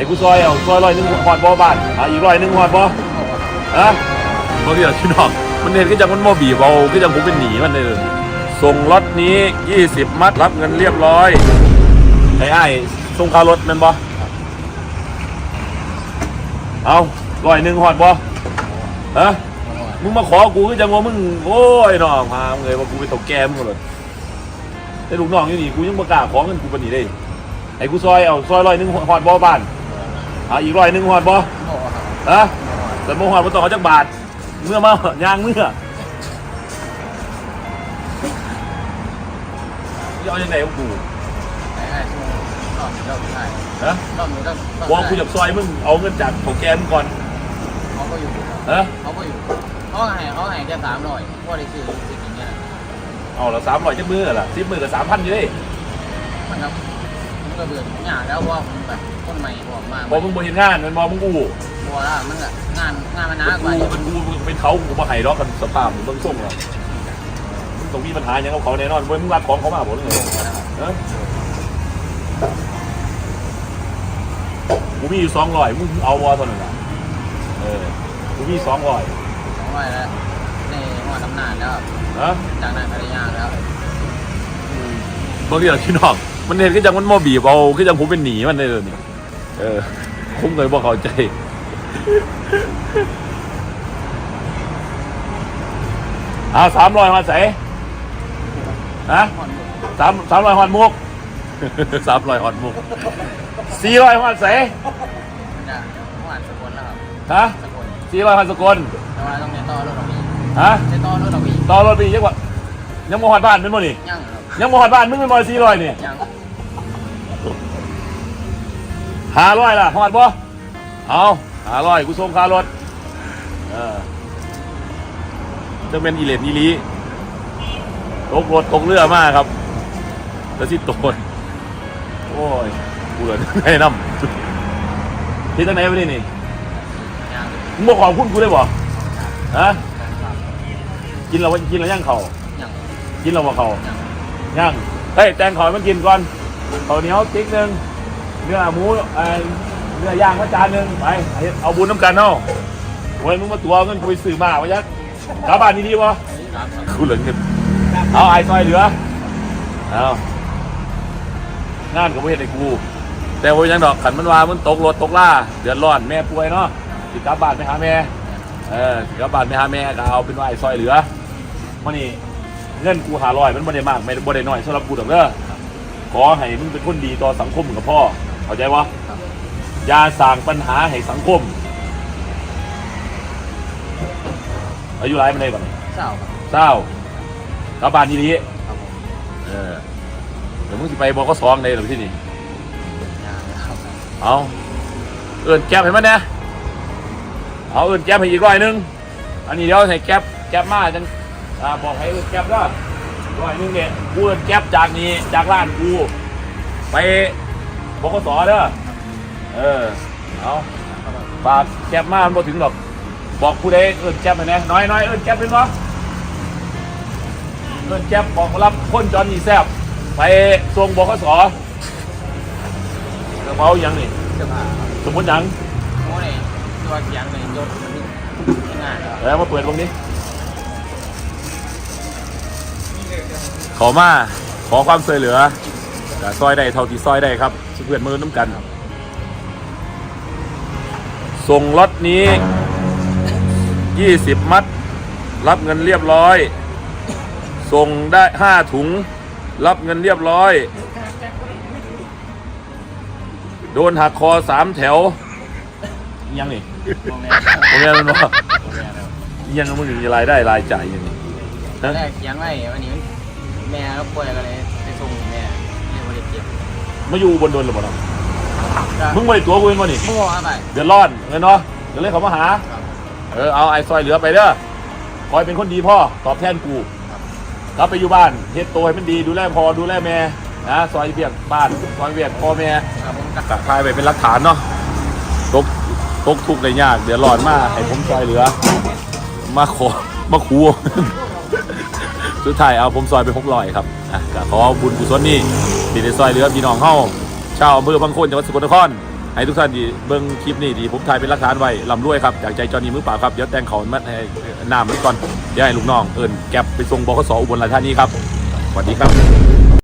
ให้กูซอยเอาซอยร้อยหนึ่งหอดบ่บ้านอะอีกร้อยหนึ่งหอดบ่ฮะบางทีเราคิดน้องมันเห็นก็จังมันโมบีบเอาก็จังผมเป็นหนีมันเลยส่งรถนี้ 20 มัดรับเงินเรียบร้อยไอ้ไอ้ส่งค่ารถแมันบ่เอาร้อยหนึ่งหอดบ่ฮะมึงมาขอกูก็จังว่ามึงโอ้ยน้องมามึงเลยว่ากูไปตกแกมึงหมดเลยไอ้ลูกน้องอยู่นี่กูยังประกล้าขอเงินกูปานนี้ได้ไอ้กูซอยเอาซอยร้อยหนึ่งหอดบ่บ้าน อะอีกร้อยหนึ่งหอดบ่ฮะแต่โมหอนมาต่อเขาจากบาท เมื่อมายางเมื่อจะเอาอย่างไหนของกูฮะบอกกูจากซอยมึงเอาเงินจากของแกมึงก่อนเขาก็อยู่ฮะเขาก็อยู่เขาให้เขาให้แค่สามร้อยพอได้ซื้อสิ่งอย่างเงี้ยเอาละสามร้อยจักมือละสิบมือกับสามพันอยู่ดิมันครับ ผมก็เบื่อหยาแล้วเพราะว่าผมแบบคนใหม่บอกมาบอกมึงบ่เห็นงานมันบอกมึงกูพอแล้วมันก็งานงานมันหมันานกกูว่าเดี๋ยวมันกูมึงเป็นเขากูมาไห้รอกกันสภาพมึงเบิ่งส่งแล้วมึงต้องมีปัญหาอย่างกับเขาแน่นอนเว้ยมึงรับของเขามาบ่หรือไงฮะกูมีอยู่สองร้อยมึงเอาวอเท่านั้นล่ะเออกูมีสองร้อยสองร้อยแล้วในหัวตำนานแล้วฮะจากนั้นก็ได้ยากแล้วบางทีเราคิดนอก มันเห็นก็จังมันโมบีบเอาก็จังผมเป็นหนีมันเลยเดี๋ยวนี่เออคุ้มเลยบอกเข้าใจเอาสามร้อยหอดใส่ฮะผ่อนหมดสามสามร้อยหอดมุกสามร้อยหอดมุกสี่ร้อยหอดใส่มันจะหวานสกุลแล้วครับฮะสกุลสี่ร้อยหอดสกลแต่ว่าต้องในต่อรถเราอีกฮะในต่อรถเราอีกต่อรถไปอีกยังวะยังโมหอดบ้านเป็นโมนี่ยังครับยังโมหอดบ้านมึงเป็นโมสี่ร้อยนี่ยัง ห้าร้อยล่ะหอดบ่เอาห้าร้อยกูส่งค่ารถเออจะเป็นอีเลนอีลีตกรถตกเรือมากครับ แล้วที่โตนโอ้ยกูเลยให้น้ำที่ตั้งไหนไปนี่นี่ยังมึงบอกขอบคุณกูได้บ่ฮะกินเรากินเราย่างเขายังกินเราบ่เขายังย่างเฮ้ยแตงขอยมันกินก่อนข้าวเหนียวติ๊กหนึ่ง เนื้อหมูเอ่อเนื้อย่างพระจานหนึ่งไปเอาบุญน้ำกันเนาะโอ้ยมึงมาตัวเงินกูไปซื้อมาวะยักษ์กลับบ้านดีๆวะครับครับกูเหลือเงินเอาไอ้ซอยเหลือเอางานกับเฮ็ดให้กู แต่ว่ายังดอกขันมันว่ามันตกรถตกล่าเดือดร้อนแม่ป่วยเนาะสิกลับบ้านไปหาแม่เออสิกลับบ้านไปหาแม่ก็เอาเป็นว่าไอ้ซอยเหลือมันนี่เงินกูหาร้อยมันบ่ได้มากไม่บ่ได้น้อยสำหรับกูดอกเด้อขอให้มึงเป็นคนดีต่อสังคมกับพ่อ เข้าใจวะอย่าสร้างปัญหาให้สังคม อายุไรมันได้ก่อนเศร้าครับเศร้ากลับบ้านดีๆครับผมเออเดี๋ยวมึงสิไปบอกก็ซ้อมเลยหรือที่นี่ยังครับเอาเอินแก๊บให้มันนะเอาเอินแก๊บให้อีกร้อยหนึงอันนี้เดี๋ยวให้แก๊บแก๊บมาจังอ่าบอกให้เอินแก๊บเด้อร้อยหนึงเนี่ยกูเอินแก๊บจากนี้จากร้านกูไป บอกก็สอเด้อเออเอาฝากแก๊บมามันบ่ถึงหรอก บอกผู้ใดเอินแก๊บให้แหนะน้อยน้อยเอินแก๊บเป็นวะเอินแก๊บบอกรับคนจอนนี่แซบไปส่งบอกก็สอกระเป๋าอีหยังนี่เสื้อผ้าครับสมมติหยังโอ้เนี่ยตัวเสียงเลยยศมันนี่งานแล้วแล้วมาเปิดตรงนี้ ขอมาขอความช่วยเหลือ แต่ซอยได้เท่าที่ซอยได้ครับเพื่อนมือน้ำกันส่งรถนี้ 20 มัด รับเงินเรียบร้อย ส่งได้ 5 ถุง รับเงินเรียบร้อย โดนหักคอสามแถวอิหยังนี่มองแม่ผมยังมันว่าโรงแรมแล้วอิหยังมึงมีรายได้รายจ่ายอยังนี้ตอนแรกเขียนไว้วันนี้แม่แล้วป่วยก็เลยไปส่ง มาอยู่บนดนหรือเปล่าก็มึงไม่ได้ตัวกูเองวะนี่มั่วเข้าไปเดือดร้อนเงินเนาะเดี๋ยวเลยเขามาหาครับเออเอาไอ้ซอยเหลือไปเด้อคอยเป็นคนดีพ่อตอบแทนกูกลับไปอยู่บ้านเฮ็ดตัวให้มันดีดูแลพ่อดูแลแม่นะซอยเบียกบ้านซอยเบียกพ่อแม่ครับผมก็ตักทายไปเป็นหลักฐานเนาะตกตกทุกข์ได้ยากเดือดร้อนมากให้ผมซอยเหลือ มาขอมาคูสุดท้ายเอาผมซอยไปหกร้อยครับอะก็ขอบุญกุศลนี่ ที่ได้ซอยเหลือพี่น้องเฮาชาวอำเภอบางคนจังหวัดสกลนครให้ทุกท่านดีเบิ้งคลิปนี้ดีผมถ่ายเป็นหลักฐานไว้ลำรวยครับจากใจจอห์นนี่มือเปล่าครับเดี๋ยวแต่งเขามันให้น้ำมันก่อนเดี๋ยวให้ลูกน้องเอิญแก็บไปส่งบกสอุบลราชธานีครับสวัสดีครับ